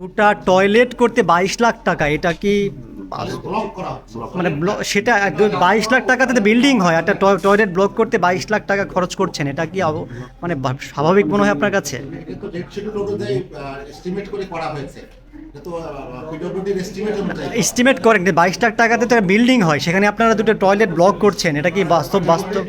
দুটা টয়লেট করতে বাইশ লাখ টাকা, এটা কি মানে সেটা বাইশ লাখ টাকাতে বিল্ডিং হয়, একটা টয়- টয়লেট ব্লক করতে বাইশ লাখ টাকা খরচ করছেন, এটা কি মানে স্বাভাবিক মনে হয় আপনার কাছে? এস্টিমেট করেন বাইশ লাখ টাকাতে তো বিল্ডিং হয়, সেখানে আপনারা দুটো টয়লেট ব্লক করছেন, এটা কি বাস্তব বাস্তব?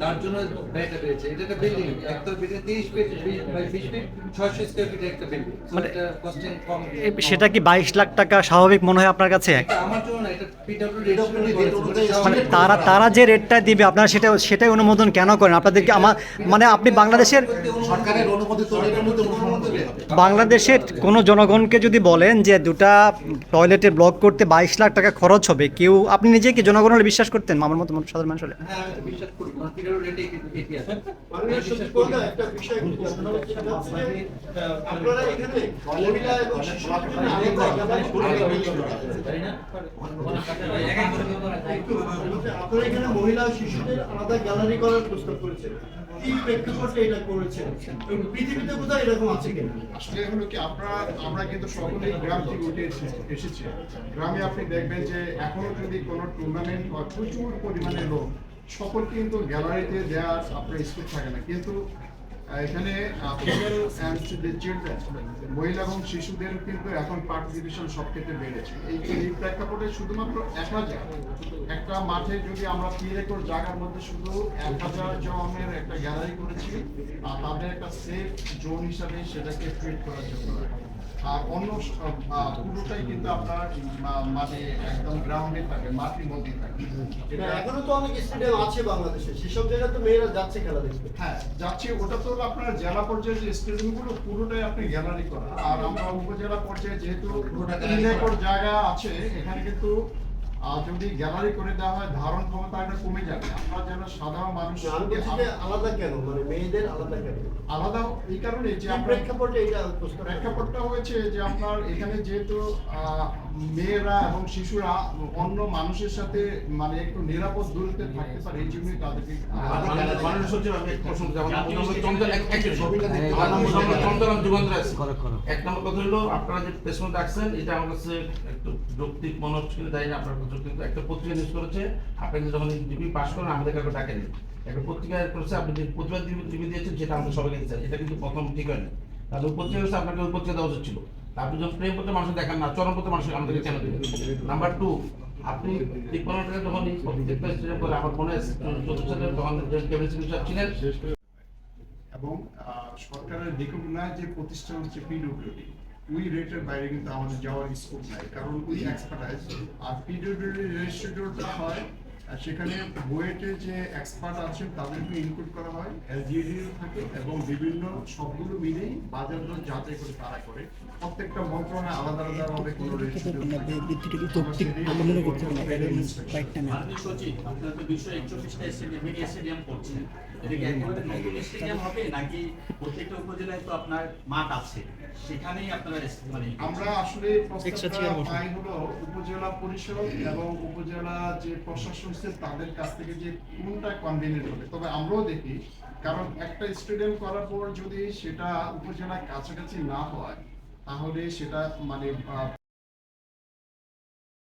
তার জন্য এটা একটা building building 30 feet by 20 feet 600 square feet একটা বিল্ডিং এটা কস্টিং কম এ- সেটা কি বাইশ লাখ টাকা স্বাভাবিক মনে হয় আপনার কাছে? মানে তারা তারা যে রেটটা দিবে আপনারা সেটা সেটাই অনুমোদন কেন করেন? আপনাদেরকে আমার মানে আপনি বাংলাদেশের সরকারের অনুমোদিত রেটের মধ্যে অনুসরণ করতে হবে। বাংলাদেশের কোনো জনগণকে যদি বলেন যে দুটা টয়লেটে ব্লক করতে বাইশ লাখ টাকা খরচ হবে কেউ আপনি নিজে কি জনগণ হলে বিশ্বাস করতেন? আমার মতো সাধারণ মানুষ হলে। আপনারা এখানে মহিলা শিশুদের আলাদা গ্যালারি করার প্রস্তাব করেছেন আমরা কিন্তু সকলেই গ্রাম থেকে উঠে এসেছি গ্রামে আপনি দেখবেন যে এখনও যদি কোনো টুর্নামেন্ট হয় প্রচুর পরিমাণে লোক সকল কিন্তু গ্যালারিতে দেওয়ার আপনার স্কোপ থাকে না কিন্তু এখানে মহিলা এবং শিশুদের কিন্তু এখন পার্টিসিপেশন সব ক্ষেত্রে বেড়েছে। এই প্রেক্ষাপটে শুধুমাত্র এক হাজার, একটা মাঠে যদি আমরা তিন একর জায়গার মধ্যে শুধু এক হাজার জনের একটা গ্যালারি করেছি তাদের একটা সেফ জোন হিসাবে সেটাকে ট্রিট করার জন্য অন্য পুরোটাই কিন্তু আপনার মানে একদম গ্রাউন্ডে থাকে মাটির মধ্যে থাকে। এখনও তো অনেক স্টেডিয়াম আছে বাংলাদেশে। সেসব জায়গায় তো মেয়েরা যাচ্ছে খেলা দেখতে। হ্যাঁ যাচ্ছে ওটা তো আপনার জেলা পর্যায়ে যে স্টেডিয়ামগুলো পুরোটাই আপনি গ্যালারি করা। আর আমরা উপজেলা পর্যায়ে যেহেতু। জায়গা আছে এখানে কিন্তু যদি গ্যালারি করে দেওয়া হয় ধারণ ক্ষমতা এটা কমে যাবে। আমরা যেন সাধারণ মানুষ আলাদা কেন? মানে মেয়েদের আলাদা কেন? আলাদা এই কারণে যে প্রেক্ষাপটে এটা প্রেক্ষাপটটা হয়েছে যে আপনার এখানে যেহেতু মেয়েরা এবং শিশুরা অন্য মানুষের সাথে মানে একটু নিরাপদ দূরত্বে থাকতে পারে এই জন্যই তাদেরকে আমি প্রশ্ন চন্দন এক নম্বর যুগান্তর আছি। এক কথা হলো আপনারা যে প্রশ্ন রাখছেন এটা আমার কাছে একটু যৌক্তিক মনে হচ্ছে তাই না আপনার কিন্তু একটা পত্রিকা নিউজ করেছে। আপনি যখন ডিগ্রি পাস করেন আমাদের কাউকে ডাকেনি একটা পত্রিকায় করেছে, আপনি যে প্রতিবাদ ডিগ্রি দিয়েছেন, সেটা আমাদের সবাইকে দিচ্ছেন এটা কিন্তু প্রথম ঠিক হয়নি। তাহলে পত্রিকা হচ্ছে আপনাকে ওই পত্রিকা দেওয়া উচিত ছিল আপনি যখন প্রেম করতে মানুষ দেখান না, চরম করতে মানুষ আমাদেরকে কেন দেবেন? নাম্বার টু আপনি তিপ্পান্ন টাকা যখন করে, আমার মনে হয় চতুর্থ তখন ছিলেন। এবং সরকারের রিকগনাইজ যে প্রতিষ্ঠান হচ্ছে পিডব্লিউডি ওই রেটের বাইরে কিন্তু আমাদের যাওয়ার স্কোপ নাই। কারণ ওই এক্সপার্টাইজ আর পিডব্লিউডি রেজিস্ট্রেটরটা হয় সেখানে বুয়েটের যে এক্সপার্ট আছেন তাদেরকে ইনক্লুড করা হয়। এলজিডি থাকে এবং বিভিন্ন সবগুলো মিলেই বাজার দর যাচাই করে তারা করে। প্রত্যেকটা মন্ত্রণালয় আলাদা আলাদা ভাবে কোনো মাননীয় সচিব আপনারা তো দুইশো একচল্লিশটা স্টেডিয়াম মিনি স্টেডিয়াম করছেন। এটা কি একেবারে নতুন স্টেডিয়াম হবে নাকি প্রত্যেকটা উপজেলায় তো আপনার মাঠ আছে? সেখানেই আপনারা মানে আমরা আসলে প্রস্তাবটা পাই হলো উপজেলা পরিষদ এবং উপজেলা যে প্রশাসন আছে তাদের কাছ থেকে যে কোনটা কনভেনিয়েন্ট হবে, তবে আমরাও দেখি। কারণ একটা স্টেডিয়াম করার পর যদি সেটা উপজেলার কাছাকাছি না হয়, তাহলে সেটা মানে